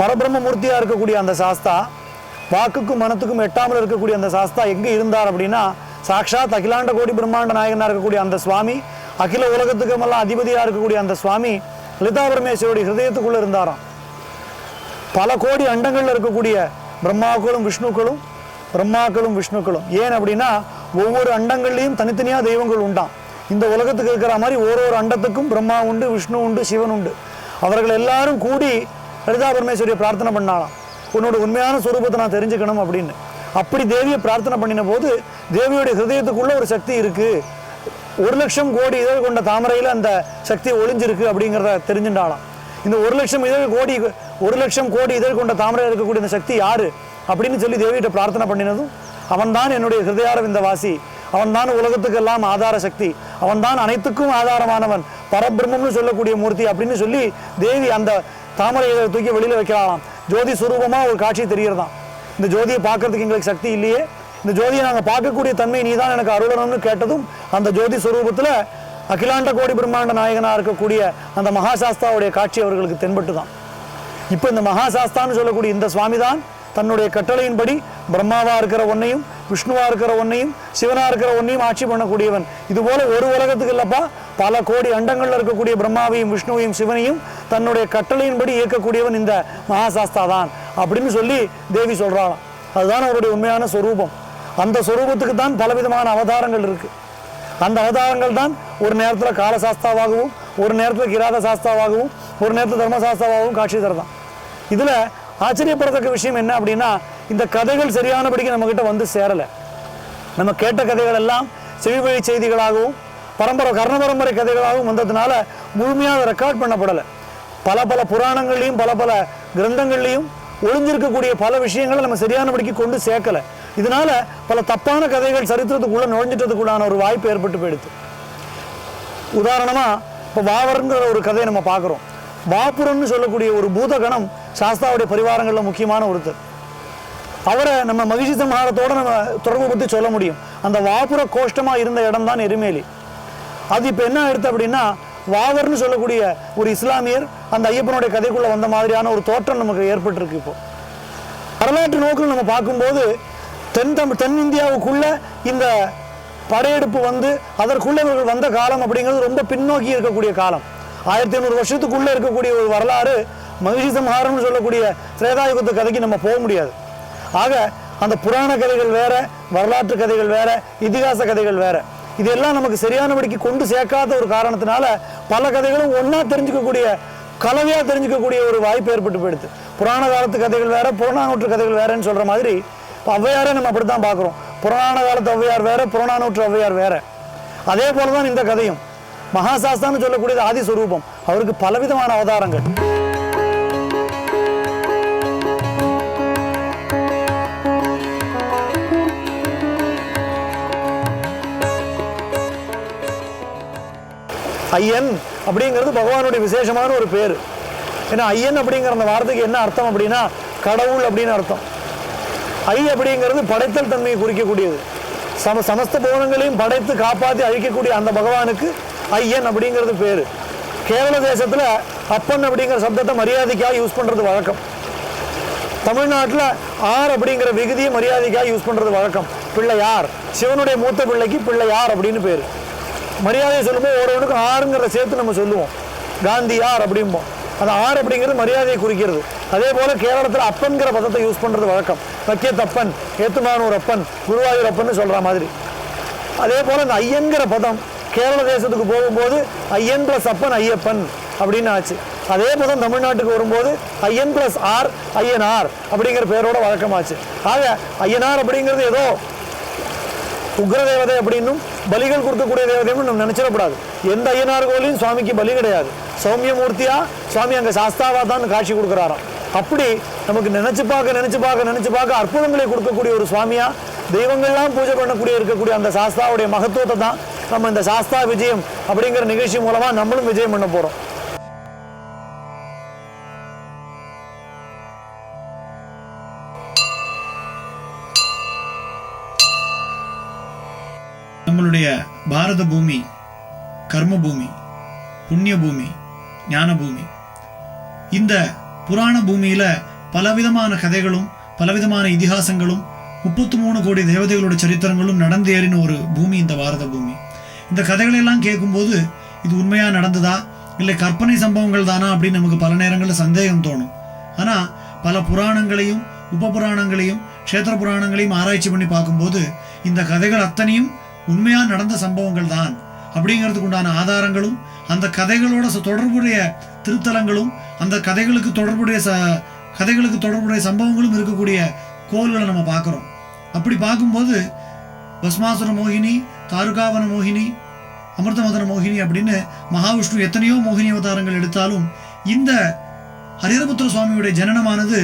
பரபிரம்ம மூர்த்தியாக இருக்கக்கூடிய அந்த சாஸ்தா வாக்குக்கும் மனத்துக்கும் எட்டாமல் இருக்கக்கூடிய அந்த சாஸ்தா எங்கே இருந்தார் அப்படின்னா சாக்ஷாத் அகிலாண்ட கோடி பிரம்மாண்ட நாயகனாக இருக்கக்கூடிய அந்த சுவாமி அகில உலகத்துக்குமெல்லாம் அதிபதியாக இருக்கக்கூடிய அந்த சுவாமி லலிதா பரமேஸ்வருடைய ஹிருதயத்துக்குள்ளே இருந்தாராம். பல கோடி அண்டங்களில் இருக்கக்கூடிய பிரம்மாக்களும் விஷ்ணுக்களும் பிரம்மாக்களும் விஷ்ணுக்களும். ஏன் அப்படின்னா ஒவ்வொரு அண்டங்கள்லையும் தனித்தனியாக தெய்வங்கள் உண்டாம். இந்த உலகத்துக்கு இருக்கிற மாதிரி ஒரு ஒரு அண்டத்துக்கும் பிரம்மா உண்டு விஷ்ணு உண்டு சிவன் உண்டு. அவர்கள் எல்லாரும் கூடி லலிதா பரமேஸ்வரியை பிரார்த்தனை பண்ணாலாம் உன்னோட உண்மையான சுரூபத்தை நான் தெரிஞ்சுக்கணும் அப்படின்னு. அப்படி தேவியை பிரார்த்தனை பண்ணின போது தேவியோட ஹிருதயத்துக்குள்ள ஒரு சக்தி இருக்கு. ஒரு லட்சம் கோடி இதழ் கொண்ட தாமரையில் அந்த சக்தி ஒளிஞ்சிருக்கு அப்படிங்கிறத தெரிஞ்சுட்டாலாம் இந்த ஒரு லட்சம் இதழ் கோடி ஒரு லட்சம் கோடி இதழ் கொண்ட தாமரையில் இருக்கக்கூடிய இந்த சக்தி யாரு? அப்படின்னு சொல்லி தேவியிட்ட பிரார்த்தனை பண்ணினதும் அவன்தான் என்னுடைய ஹிருதயாரவிந்த வாசி. அவன்தான் உலகத்துக்கெல்லாம் ஆதார சக்தி. அவன்தான் அனைத்துக்கும் ஆதாரமானவன். பரபிரம்மம்னு சொல்லக்கூடிய மூர்த்தி அப்படின்னு சொல்லி தேவி அந்த தாமரை இதழை தூக்கி வெளியில வைக்கலாம் ஜோதி சுரூபமாக ஒரு காட்சி தெரியறதாம் இந்த ஜோதியை பார்க்கறதுக்கு எங்களுக்கு சக்தி இல்லையே. இந்த ஜோதியை நாங்கள் பார்க்கக்கூடிய தன்மை நீ தான் எனக்கு அருளணும்னு கேட்டதும் அந்த ஜோதி சுரூபத்தில் அகிலாண்ட கோடி பிரம்மாண்ட நாயகனாக இருக்கக்கூடிய அந்த மகாசாஸ்தாவுடைய காட்சி அவர்களுக்கு தென்பட்டு தான் இப்போ இந்த மகாசாஸ்தான்னு சொல்லக்கூடிய இந்த சுவாமி தான் தன்னுடைய கட்டளையின்படி பிரம்மாவா இருக்கிற ஒன்னையும் விஷ்ணுவா இருக்கிற ஒன்னையும் சிவனா இருக்கிற ஒன்னையும் ஆட்சி பண்ணக்கூடியவன். இது போல ஒரு உலகத்துக்கு இல்லப்பா பல கோடி அண்டங்களில் இருக்கக்கூடிய பிரம்மாவையும் விஷ்ணுவையும் சிவனையும் தன்னுடைய கட்டளையின்படி இயக்கக்கூடியவன் இந்த மகாசாஸ்தா தான் அப்படின்னு சொல்லி தேவி சொல்கிறாளாம் அதுதான் அவருடைய உண்மையான சொரூபம். அந்த சொரூபத்துக்கு தான் பலவிதமான அவதாரங்கள் இருக்குது அந்த அவதாரங்கள் தான் ஒரு நேரத்தில் காலசாஸ்தாவாகவும் ஒரு நேரத்தில் கிராத சாஸ்தாவாகவும் ஒரு நேரத்தில் தர்மசாஸ்தாவாகவும் காட்சி தரதான் இதில் ஆச்சரியப்படத்தக்க விஷயம் என்ன அப்படின்னா இந்த கதைகள் சரியானபடிக்கு நம்மக்கிட்ட வந்து சேரலை. நம்ம கேட்ட கதைகள் எல்லாம் செவிவழி செய்திகளாகவும் பரம்பரை கர்ண பரம்பரை கதைகளாகவும் வந்ததுனால முழுமையாக ரெக்கார்ட் பண்ணப்படலை. பல பல புராணங்கள்லையும் பல பல கிரந்தங்கள்லையும் ஒளிஞ்சிருக்கக்கூடிய பல விஷயங்களை நம்ம சரியானபடிக்கு கொண்டு சேர்க்கலை. இதனால பல தப்பான கதைகள் சரித்திரத்துக்குள்ளே நுழைஞ்சிட்டதுக்குள்ளான ஒரு வாய்ப்பு ஏற்பட்டு போயிடுது. உதாரணமா இப்போ வாவர்ங்கிற ஒரு கதையை நம்ம பார்க்குறோம். வாபுரம்னு சொல்லக்கூடிய ஒரு பூதகணம் சாஸ்தாவுடைய பரிவாரங்களில் முக்கியமான ஒருத்தர். அவரை நம்ம மகிழ்ச்சி சம்ஹாரத்தோட நம்ம தொடர்பு பற்றி சொல்ல முடியும். அந்த வாபுர கோஷ்டமா இருந்த இடம் தான் எருமேலி. அது இப்போ என்ன எடுத்து அப்படின்னா வாவர்னு சொல்லக்கூடிய ஒரு இஸ்லாமியர் அந்த ஐயப்பனுடைய கதைக்குள்ளே வந்த மாதிரியான ஒரு தோற்றம் நமக்கு ஏற்பட்டிருக்கு இப்போ. வரலாற்று நோக்கில் நம்ம பார்க்கும்போது தென் தமிழ் தென்னிந்தியாவுக்குள்ள இந்த படையெடுப்பு வந்து அதற்குள்ள இவர்கள் வந்த காலம் அப்படிங்கிறது ரொம்ப பின்னோக்கி இருக்கக்கூடிய காலம். ஆயிரத்தி ஐநூறு வருஷத்துக்குள்ள இருக்கக்கூடிய ஒரு வரலாறு மகிழ்ச்சி சம்ஹாரம்னு சொல்லக்கூடிய திரேதாயுகத்து கதைக்கு நம்ம போக முடியாது. ஆக அந்த புராண கதைகள் வேற வரலாற்று கதைகள் வேற இதிகாச கதைகள் வேற. இதெல்லாம் நமக்கு சரியானபடிக்கு கொண்டு சேர்க்காத ஒரு காரணத்தினால பல கதைகளும் ஒன்றா தெரிஞ்சுக்கக்கூடிய கலவையாக தெரிஞ்சுக்கக்கூடிய ஒரு வாய்ப்பு ஏற்பட்டு போயிடுது. புராண காலத்து கதைகள் வேற புறநானூற்று கதைகள் வேறன்னு சொல்ற மாதிரி இப்போ ஔவையாரே நம்ம அப்படி தான் பார்க்குறோம். புராண காலத்து ஔவையார் வேற புறநானூற்று ஔவையார் வேற. அதே போல தான் இந்த கதையும். மகாசாஸ்தான்னு சொல்லக்கூடியது ஆதி அவருக்கு பலவிதமான அவதாரங்கள். ஐயன் அப்படிங்கிறது பகவானுடைய விசேஷமான ஒரு பேர். ஏன்னா ஐயன் அப்படிங்கிற அந்த வார்த்தைக்கு என்ன அர்த்தம் அப்படின்னா கடவுள் அப்படின்னு அர்த்தம். ஐ அப்படிங்கிறது படைத்தல் தன்மையை குறிக்கக்கூடியது. சம சமஸ்த புவனங்களையும் படைத்து காப்பாற்றி அழிக்கக்கூடிய அந்த பகவானுக்கு ஐயன் அப்படிங்கிறது பேர். கேரள தேசத்தில் அப்பன் அப்படிங்கிற சப்தத்தை மரியாதைக்காக யூஸ் பண்ணுறது வழக்கம். தமிழ்நாட்டில் ஆர் அப்படிங்கிற விகுதியை மரியாதைக்காக யூஸ் பண்ணுறது வழக்கம். பிள்ளையார் சிவனுடைய மூத்த பிள்ளைக்கு பிள்ளையார் அப்படின்னு பேர். மரியாதையை சொல்லும்போது ஒருவனுக்கும் ஆறுங்கிறத சேர்த்து நம்ம சொல்லுவோம். காந்தியார் அப்படிம்போம். அந்த ஆர் அப்படிங்கிறது மரியாதையை குறிக்கிறது. அதே போல் கேரளத்தில் அப்பன்கிற பதத்தை யூஸ் பண்ணுறது வழக்கம். வக்கியத்தப்பன் ஏத்துமானூர் அப்பன் குருவாயூர் அப்பன்னு சொல்கிற மாதிரி. அதே போல் அந்த ஐயன்கிற பதம் கேரள தேசத்துக்கு போகும்போது ஐயன் பிளஸ் அப்பன் ஐயப்பன் அப்படின்னு ஆச்சு. அதே பதம் தமிழ்நாட்டுக்கு வரும்போது ஐயன் பிளஸ் ஆர் ஐயனார் அப்படிங்கிற பேரோட வழக்கமாச்சு. ஆக ஐயனார் அப்படிங்கிறது ஏதோ உக்ர தேவதை அப்படின்னும் பலிகள் கொடுக்கக்கூடிய தேவதையும் நம்ம நினைச்சிடக்கூடாது. எந்த ஐயனார் கோயிலையும் சுவாமிக்கு பலி கிடையாது. சௌமியமூர்த்தியா? சுவாமி அங்கே சாஸ்தாவா தான் காட்சி கொடுக்குறாராம். அப்படி நமக்கு நினச்சி பார்க்க நினச்சி பார்க்க நினச்சி பார்க்க அற்புதங்களை கொடுக்கக்கூடிய ஒரு சுவாமியா தெய்வங்கள்லாம் பூஜை பண்ணக்கூடிய இருக்கக்கூடிய அந்த சாஸ்தாவுடைய மகத்துவத்தை தான் நம்ம இந்த சாஸ்தா விஜயம் அப்படிங்கிற நிகழ்ச்சி மூலமாக நம்மளும் விஜயம் பண்ண போகிறோம் நம்முடைய பாரத பூமி கர்ம பூமி புண்ணிய பூமி ஞான பூமி இந்த புராண பூமியில பலவிதமான கதைகளும் பலவிதமான இதிகாசங்களும் முப்பத்தி மூணு கோடி தேவதைகளோட சரித்திரங்களும் நடந்தேறின ஒரு பூமி இந்த பாரத பூமி இந்த கதைகளெல்லாம் கேட்கும்போது இது உண்மையா நடந்ததா? இல்லை கற்பனை சம்பவங்கள் தானா அப்படின்னு நமக்கு பல நேரங்களில் சந்தேகம் தோணும். ஆனா பல புராணங்களையும் உப புராணங்களையும் க்ஷேத்திர புராணங்களையும் ஆராய்ச்சி பண்ணி பார்க்கும்போது இந்த கதைகள் அத்தனையும் உண்மையா நடந்த சம்பவங்கள் தான் அப்படிங்கிறதுக்கு உண்டான ஆதாரங்களும் அந்த கதைகளோட தொடர்புடைய திருத்தலங்களும் அந்த கதைகளுக்கு தொடர்புடைய ச கதைகளுக்கு தொடர்புடைய சம்பவங்களும் இருக்கக்கூடிய கோள்களை நம்ம பார்க்குறோம். அப்படி பார்க்கும்போது பஸ்மாசுர மோகினி தாருகாவன மோகினி அமிர்தமதன மோகினி அப்படின்னு மகாவிஷ்ணு எத்தனையோ மோகினி அவதாரங்கள் எடுத்தாலும் இந்த ஹரிரபுத்திர சுவாமியுடைய ஜனனமானது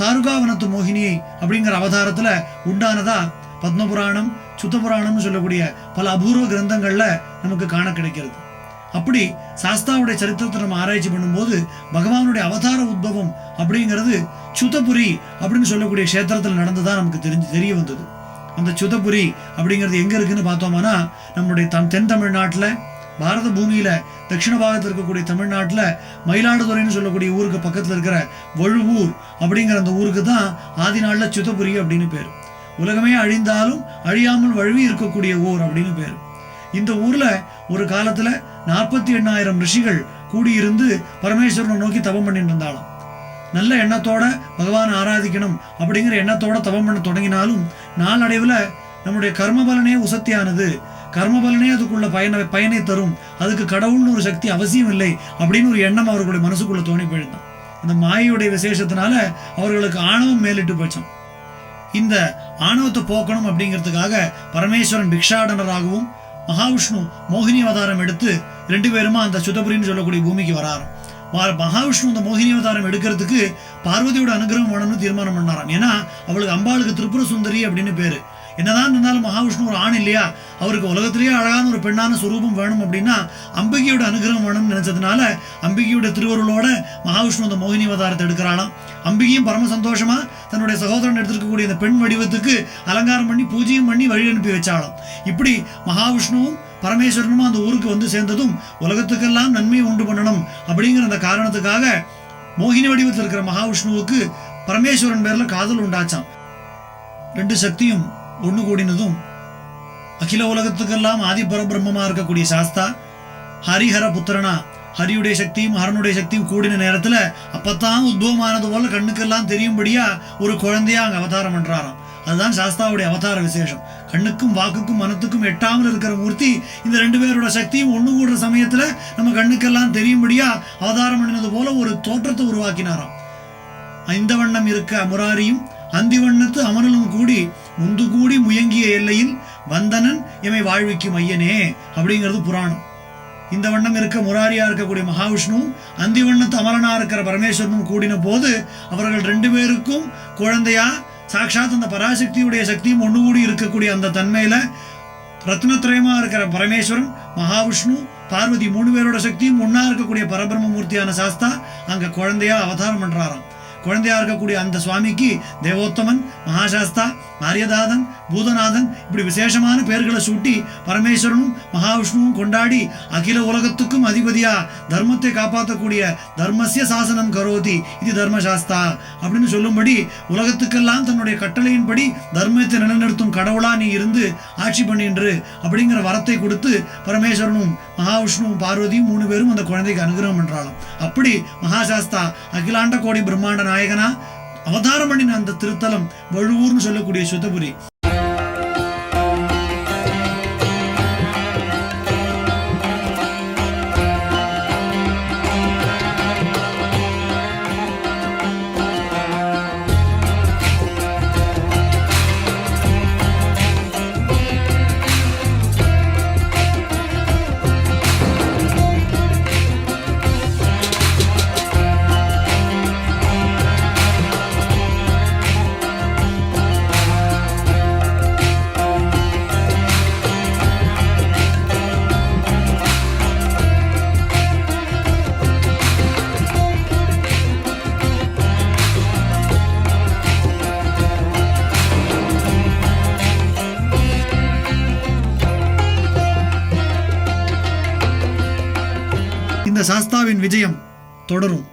தாருகாவனத்து மோகினி அப்படிங்கிற அவதாரத்துல உண்டானதா பத்மபுராணம் சுத்த புராணம்னு சொல்லக்கூடிய பல அபூர்வ கிரந்தங்கள்ல நமக்கு காண கிடைக்கிறது. அப்படி சாஸ்தாவுடைய சரித்திரத்தை நம்ம ஆராய்ச்சி பண்ணும்போது பகவானுடைய அவதார உத்பவம் அப்படிங்கிறது சுதபுரி அப்படின்னு சொல்லக்கூடிய க்ஷேத்திரத்தில் நடந்ததாக நமக்கு தெரிஞ்சு தெரிய வந்தது. அந்த சுதபுரி அப்படிங்கிறது எங்க இருக்குன்னு பார்த்தோம்னா நம்முடைய தம் தென் தமிழ்நாட்டில் பாரத பூமியில் தட்சிண பாகத்தில் இருக்கக்கூடிய தமிழ்நாட்டில் மயிலாடுதுறைன்னு சொல்லக்கூடிய ஊருக்கு பக்கத்தில் இருக்கிற வழுவூர் அப்படிங்கிற அந்த ஊருக்கு தான் ஆதி நாளில் சுதபுரி அப்படின்னு பேர். உலகமே அழிந்தாலும் அழியாமல் வழுவி இருக்கக்கூடிய ஊர் அப்படின்னு பேர். இந்த ஊர்ல ஒரு காலத்துல நாற்பத்தி எண்ணாயிரம் ரிஷிகள் கூடியிருந்து பரமேஸ்வரனை நோக்கி தவம் பண்ணிட்டு இருந்தாலும் நல்ல எண்ணத்தோட பகவான் ஆராதிக்கணும் அப்படிங்கிற எண்ணத்தோட தவம் பண்ண தொடங்கினாலும் நாளடைவில் நம்முடைய கர்ம பலனே உசத்தியானது. கர்ம பலனே அதுக்குள்ள பயனை பயனை தரும். அதுக்கு கடவுள்னு ஒரு சக்தி அவசியம் இல்லை அப்படின்னு ஒரு எண்ணம் அவர்களுடைய மனசுக்குள்ள தோணி போயிருந்தான் அந்த மாயையுடைய விசேஷத்தினால அவர்களுக்கு ஆணவம் மேலிட்டு போச்சோம் இந்த ஆணவத்தை போக்கணும் அப்படிங்கிறதுக்காக பரமேஸ்வரன் பிக்ஷாடனராகவும் மகாவிஷ்ணு மோகினி அவதாரம் எடுத்து ரெண்டு பேருமா அந்த சுதபுரின்னு சொல்லக்கூடிய பூமிக்கு வராராம் மகாவிஷ்ணு இந்த மோகினி அவதாரம் எடுக்கிறதுக்கு பார்வதியோட அனுகிரகம் வேணும்னு தீர்மானம் பண்ணாராம். ஏன்னா அவளுக்கு அம்பாளுக்கு திரிபுர சுந்தரி அப்படின்னு பேரு. என்னதான் இருந்தாலும் மகாவிஷ்ணு ஒரு ஆண் இல்லையா? அவருக்கு உலகத்திலேயே அழகான ஒரு பெண்ணான சுரூபம் வேணும் அப்படின்னா அம்பிகையோட அனுகிரகம் வேணும்னு நினைச்சதுனால அம்பிகையோட திருவருளோட மகாவிஷ்ணு அந்த மோகினி அவதாரத்தை எடுக்கிறாளாம் அம்பிகையும் பரம சந்தோஷமா தன்னுடைய சகோதரன் எடுத்திருக்கக்கூடிய இந்த பெண் வடிவத்துக்கு அலங்காரம் பண்ணி பூஜையும் பண்ணி வழி அனுப்பி வச்சாளாம். இப்படி மகாவிஷ்ணுவும் பரமேஸ்வரனும் அந்த ஊருக்கு வந்து சேர்ந்ததும் உலகத்துக்கெல்லாம் நன்மையை உண்டு பண்ணணும் அப்படிங்கிற அந்த காரணத்துக்காக மோகினி வடிவத்தில் இருக்கிற மகாவிஷ்ணுவுக்கு பரமேஸ்வரன் பேர்ல காதல் உண்டாச்சான் ரெண்டு சக்தியும் ஒண்ணு கூடினதும் அகில உலகத்துக்கெல்லாம் ஆதி பரபிரம்மமா இருக்கக்கூடிய சாஸ்தா ஹரிஹர புத்திரனா ஹரியுடைய சக்தியும் ஹரனுடைய சக்தியும் கூடின நேரத்துல அப்பத்தான் உத்பவமானது போல கண்ணுக்கெல்லாம் தெரியும்படியா ஒரு குழந்தையா அங்க அவதாரம் பண்றாராம். அதுதான் சாஸ்தாவுடைய அவதார விசேஷம். கண்ணுக்கும் வாக்குக்கும் மனத்துக்கும் எட்டாமல் இருக்கிற மூர்த்தி இந்த ரெண்டு பேரோட சக்தியும் ஒண்ணு கூடுற சமயத்துல நம்ம கண்ணுக்கெல்லாம் தெரியும்படியா அவதாரம் பண்ணினது போல ஒரு தோற்றத்தை உருவாக்கினாராம். ஐந்த வண்ணம் இருக்க முராரியும் அந்தி வண்ணத்து அமரலும் கூடி முந்து கூடி முயங்கிய எல்லையில் வந்தனன் எமை வாழ்விக்கும் ஐயனே அப்படிங்கிறது புராணம். இந்த வண்ணம் இருக்க முராரியா இருக்கக்கூடிய மகாவிஷ்ணுவும் அந்தி வண்ணத்து அமரனா இருக்கிற பரமேஸ்வரனும் கூடின போது அவர்கள் ரெண்டு பேருக்கும் குழந்தையா சாட்சாத் அந்த பராசக்தியுடைய சக்தியும் ஒன்று கூடி இருக்கக்கூடிய அந்த தன்மையில ரத்னத்ரயமா இருக்கிற பரமேஸ்வரன் மகாவிஷ்ணு பார்வதி மூணு பேரோட சக்தியும் ஒன்னா இருக்கக்கூடிய பரபிரம்ம மூர்த்தியான சாஸ்தா அங்க குழந்தையா அவதாரம் பண்றாராம். குழந்தையா இருக்கக்கூடிய அந்த சுவாமிக்கு தேவோத்தமன் மகாசாஸ்தா ஆரியதாதன் பூதநாதன் இப்படி விசேஷமான பெயர்களை சூட்டி பரமேஸ்வரனும் மகாவிஷ்ணுவும் கொண்டாடி அகில உலகத்துக்கும் அதிபதியா தர்மத்தை காப்பாற்றக்கூடிய தர்மசிய சாசனம் கரோதி இது தர்மசாஸ்தா அப்படின்னு சொல்லும்படி உலகத்துக்கெல்லாம் தன்னுடைய கட்டளையின்படி தர்மத்தை நிலைநிறுத்தும் கடவுளா நீ இருந்து ஆட்சி பண்ணின்று அப்படிங்கிற வரத்தை கொடுத்து பரமேஸ்வரனும் மகாவிஷ்ணுவும் பார்வதியும் மூணு பேரும் அந்த குழந்தைக்கு அனுகிரகம் பண்றாளாம் அப்படி மகாசாஸ்தா அகிலாண்ட கோடி பிரம்மாண்ட நாயகனா அவதாரம் பண்ணின அந்த திருத்தலம் வழுவூர்னு சொல்லக்கூடிய சுதபுரி விஜயம் தொடரும்.